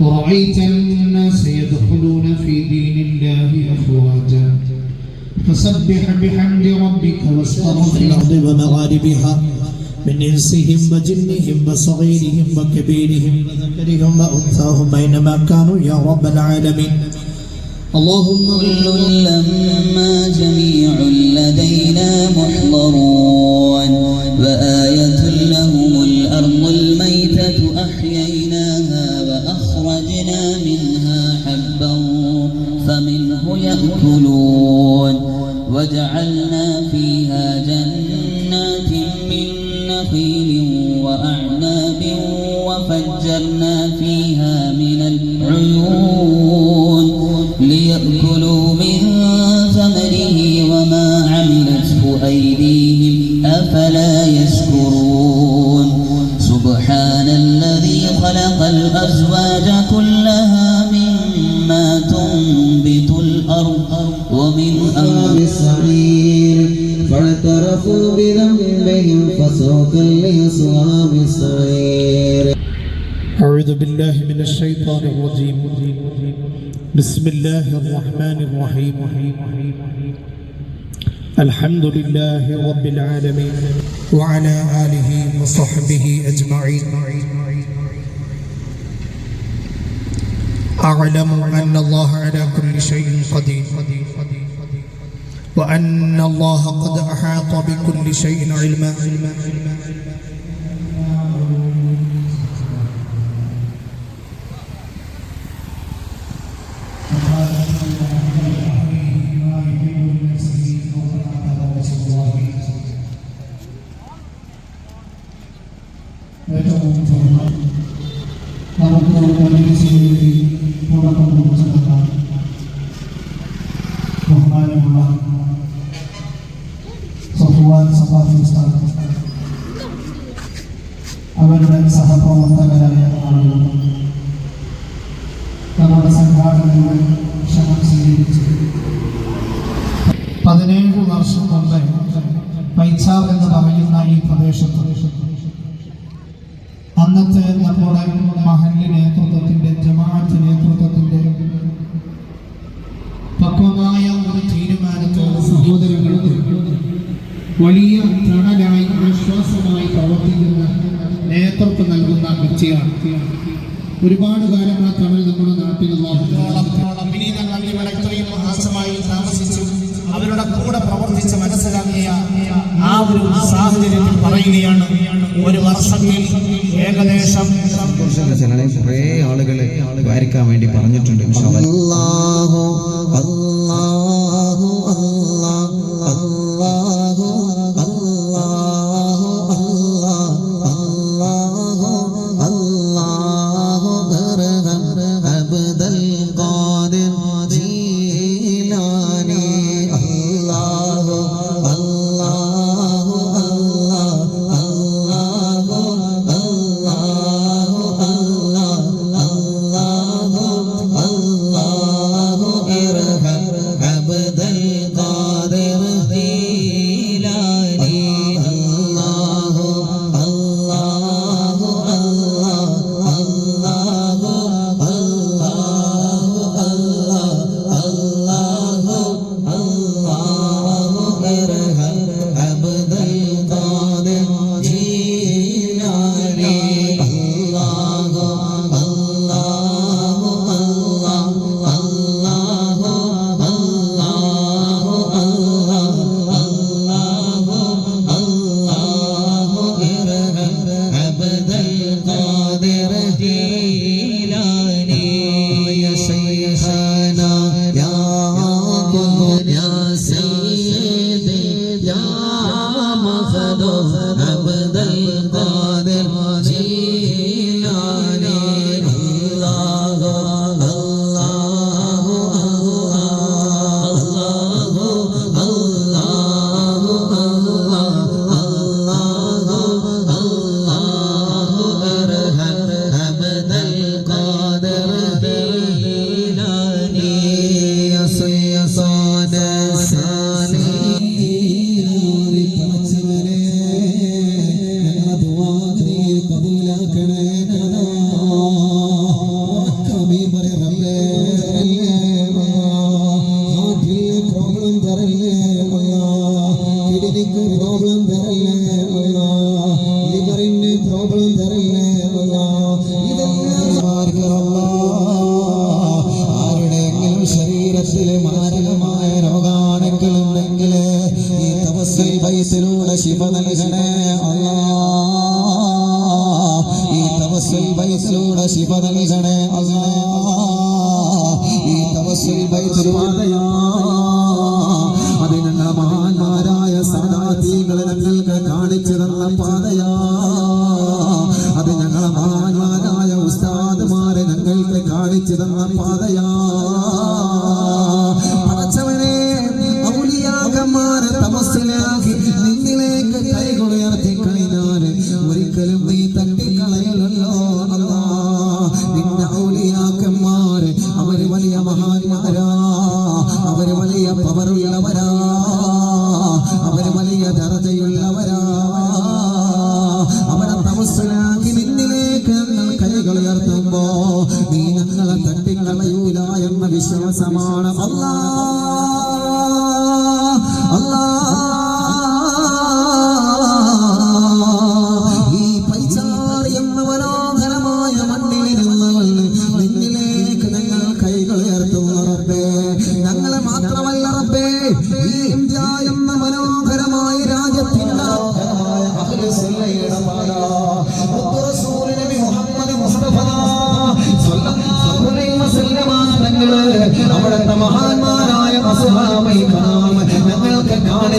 ورأيت الناس يدخلون في دين الله أفواجا. فسبح بحمد ربك في واستغفر الأرض ومغاربها من إنسهم وجنهم وصغيرهم وكبيرهم وذكرهم وأنثاهم أينما كانوا يا رب العالمين. اللهم كل لما جميع لدينا محضرون. وجعلنا فيها جنات من نخيل وأعناب لأصحاب السعير أعوذ بالله من الشيطان الرجيم. بسم الله الرحمن الرحيم. الحمد لله رب العالمين وعلى آله وصحبه أجمعين. أعلم أن الله على كل شيء قدير وأن الله قد أحاط بكل شيء علما. അന്നത്തെ നമ്മുടെ മഹലിന്റെ നേതൃത്വത്തിന്റെ ജമാഅത്ത് നേതൃത്വത്തിന്റെ പക്വമായ ഒരു തീരുമാനത്തോട് സഹോദരങ്ങൾക്ക് വലിയ തണലായി ആശ്വാസമായി പ്രവർത്തിക്കുന്ന നേതൃത്വം നൽകുന്ന വ്യക്തിയാണ്. ഒരുപാട് കാലം ആ തണൽ നമ്മുടെ നാട്ടിൽ ഇത്രയും മാസമായി താമസിച്ചു അവരുടെ കൂടെ പ്രവർത്തിച്ച് മനസ്സിലാക്കിയ ആ ഒരു സാഹചര്യത്തിൽ പറയുകയാണ് ഒരു വർഷത്തിൽ ഏകദേശം കുറേ ആളുകളെ വരയ്ക്കാൻ വേണ്ടി പറഞ്ഞിട്ടുണ്ട് ഇൻഷാ അല്ലാ. ബൈത്തുൽ പാതയാ ചെയ്യുന്ന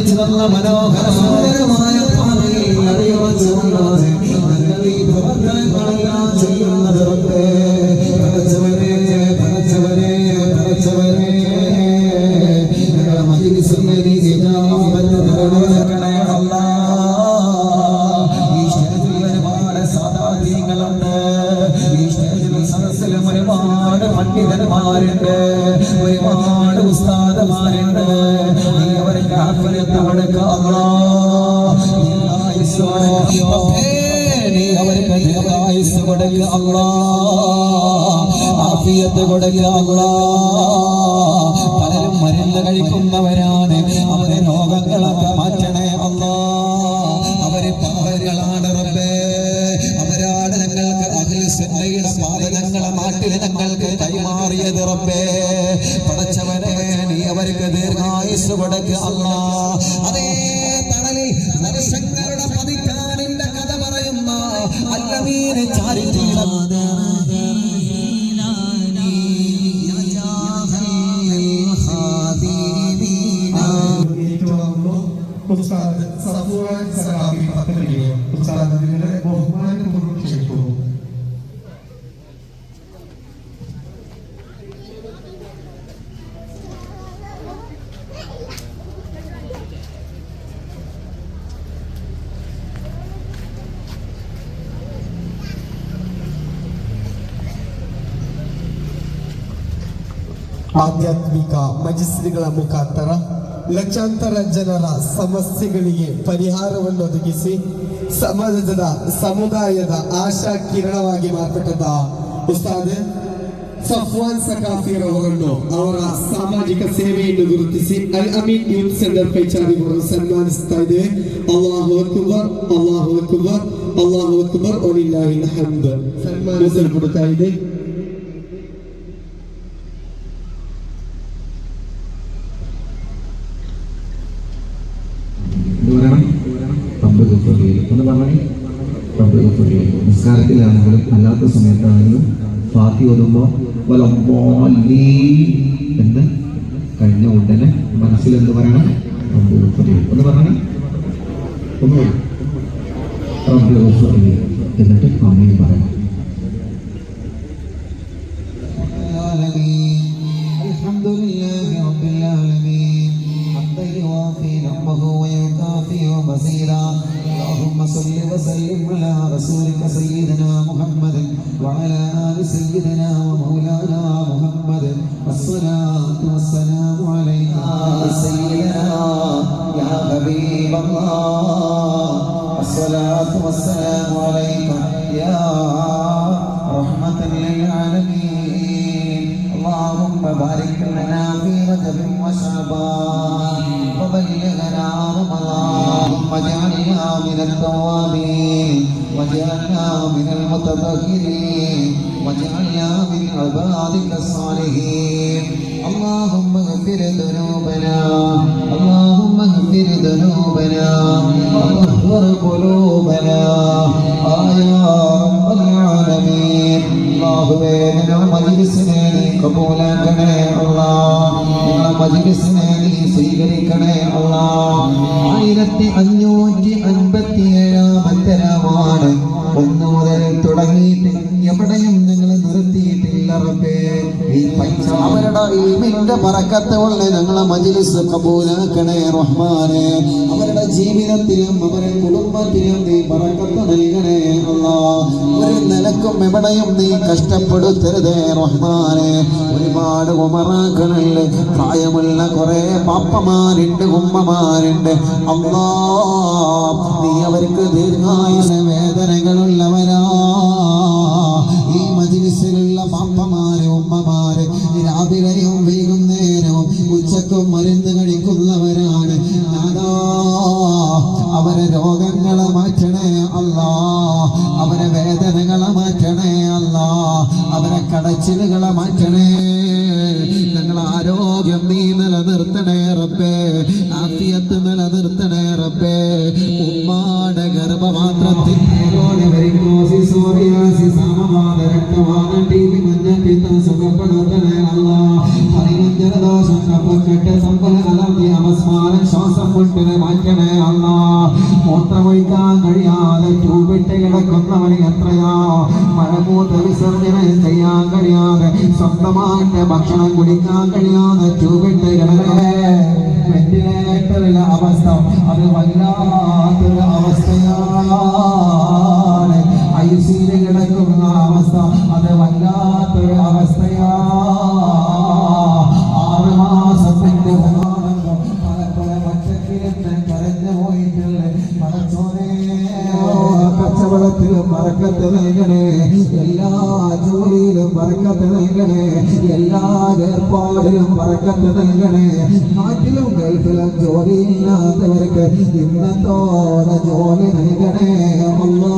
ചുവന്ന മനോഹരമായ അവിടേക്ക് നീ അവർക്ക് ദീർഘായുസ് കൊടുക്ക അള്ളാ. ആഫിയത്ത് കൊടുക്ക അള്ളാ. പലരും മരുന്ന് കഴിക്കുന്നവരാണ്. അവരെ രോഗങ്ങളൊക്കെ മാറ്റണേ അള്ളാ. അവരെ പാവങ്ങളാണ് റബ്ബേ. അവരാണ് ഞങ്ങൾക്ക് അഖിൽ സെന്നയുടെ പാത ഞങ്ങളെ നാട്ടിൽ ഞങ്ങൾക്ക് കൈമാറിയത് റബ്ബേ. കൊടുക്കുക അല്ലാ അതേ ಆಧ್ಯಾತ್ಮಿಕ ಮಜಿಸ್ತ್ರಿಗಳ ಮುಖಾಂತರ ಲಕ್ಷಾಂತರ ಜನರ ಸಮಸ್ಯೆಗಳಿಗೆ ಪರಿಹಾರವನ್ನು ಒದಗಿಸಿ ಸಮಾಜದ ಸಮುದಾಯದ ಆಶಾ ಕಿರಣವಾಗಿ ಮಾರ್ಪಟ್ಟದ ಉಸ್ತಾದ್ ಸಫ್ವಾನ್ ಸಕಾಫಿರವರನ್ನು ಅವರ ಸಾಮಾಜಿಕ ಸೇವೆಯನ್ನು ಗುರುತಿಸಿ ಐ ಅಮೀನ್ ಯೂತ್ ಸೆಂಟರ್ ಪೈಚಾರಿಗಳನ್ನು ಸನ್ಮಾನಿಸ್ತಾ ಇದೆ. ಅಲ್ಲಾಹು ಅಕ್ಬರ್ ಅಲ್ಲಾಹು ಅಕ್ಬರ್ ಅಲ್ಲಾಹು ಅಕ್ಬರ್ ಒಲಿಲ್ಲಾಹಿಲ್ ಹಮ್ದ್. ಸನ್ಮಾನಿಸಲ್ಪಡ್ತಾ ಇದೆ. സമയത്തിലാണെങ്കിലും അല്ലാത്ത സമയത്താണെങ്കിലും ഫാത്തി ഓതുമ്പോൾ എന്ത്? കഴിഞ്ഞ ഉടനെ മനസ്സിൽ എന്ത് പറയണം ഒന്ന് പറയണം എന്നിട്ട് അമ്മയും പറയണം. والصلاة والسلام عليك يا റഹ്മാനെ അവരുടെ ജീവിതത്തിലും അവരുടെ കുടുംബത്തിലും നീ പറക്കത്ത് നൽകണേ അല്ല ഒരു നിലക്കും എവിടെയും നീ കഷ്ടപ്പെടുത്തരുതേ റഹ്മാനെ. ഒരുപാട് ഉമറാക്കണല്ലേ പ്രായമുള്ള കുറെ പാപ്പമാരുണ്ട് ഉമ്മമാരുണ്ട്. അമ്മ നീ അവർക്ക് ദീർഘായുസ വേദനകളുള്ളവരാ. ഈ മജിലിസിലുള്ള പാപ്പമാര് ഉമ്മമാര് രാവിലെയും വൈകുന്നേരവും ഉച്ചക്കും മരുന്ന് അവരെ കടച്ചിലുകളെ മാറ്റണേ. ഞങ്ങൾ ആരോഗ്യം നീ നിലനിർത്തണേ റബ്ബേ. ആഫിയത്ത് നിലനിർത്തണേ റബ്ബേ. ഉമ്മാടെ ഗർഭപാത്രത്തിൽ. മാറ്റണേ അല്ലാ മൂത്രമൊഴിക്കാൻ കഴിയാതെ ട്യൂബിട്ട് കിടക്കുന്നവന് എത്രയാ? മഴമൂത്ത വിസർജനം ചെയ്യാൻ കഴിയാതെ സ്വന്തമായിട്ട് ഭക്ഷണം കുടിക്കാൻ കഴിയാതെ ട്യൂബിട്ട് കിടക്കേറ്ററിലെ അവസ്ഥ അത് വല്ലാത്തൊരു അവസ്ഥയാണ്. ഐസിയിൽ കിടക്കുന്ന അവസ്ഥ ഇന്നത്തോടെ ജോലി നൽകണേ അല്ലാ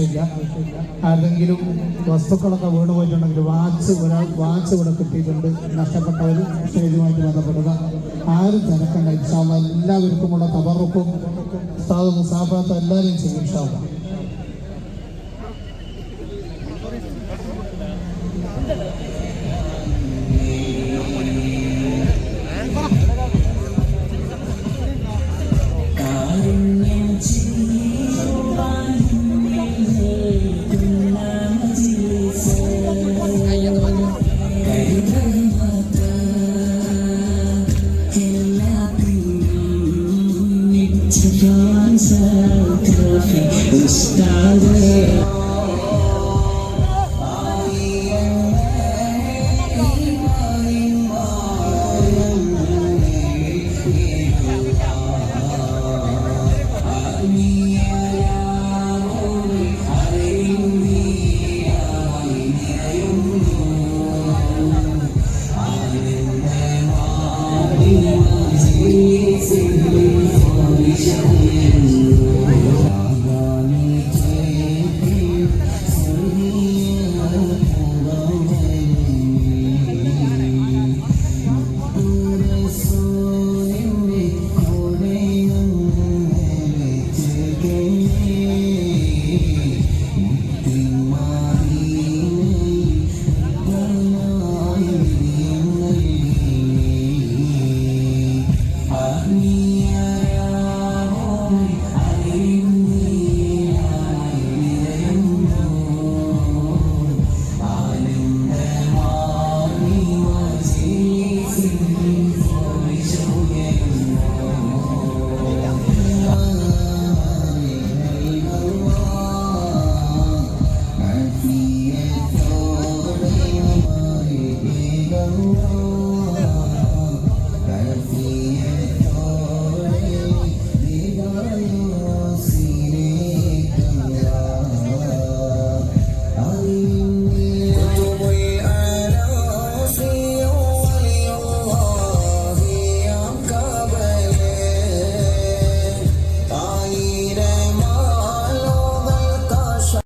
ആവശ്യമില്ല. ആരെങ്കിലും വസ്തുക്കളൊക്കെ വീണ് പോയിട്ടുണ്ടെങ്കിൽ വാച്ച് ഒരാൾ വാച്ച് ഇവിടെ കിട്ടിയിട്ടുണ്ട്. നഷ്ടപ്പെട്ടവർ സ്റ്റേജുമായിട്ട് ബന്ധപ്പെടുക ആരും തിരക്കണ്ട. ഇൻഷാല്ല എല്ലാവർക്കുമുള്ള തബറുക്കും ഉസ്താദ് മുസാഫറത്തും എല്ലാവരെയും ചെയ്യും ഇൻഷാല്ല It's the concept of started.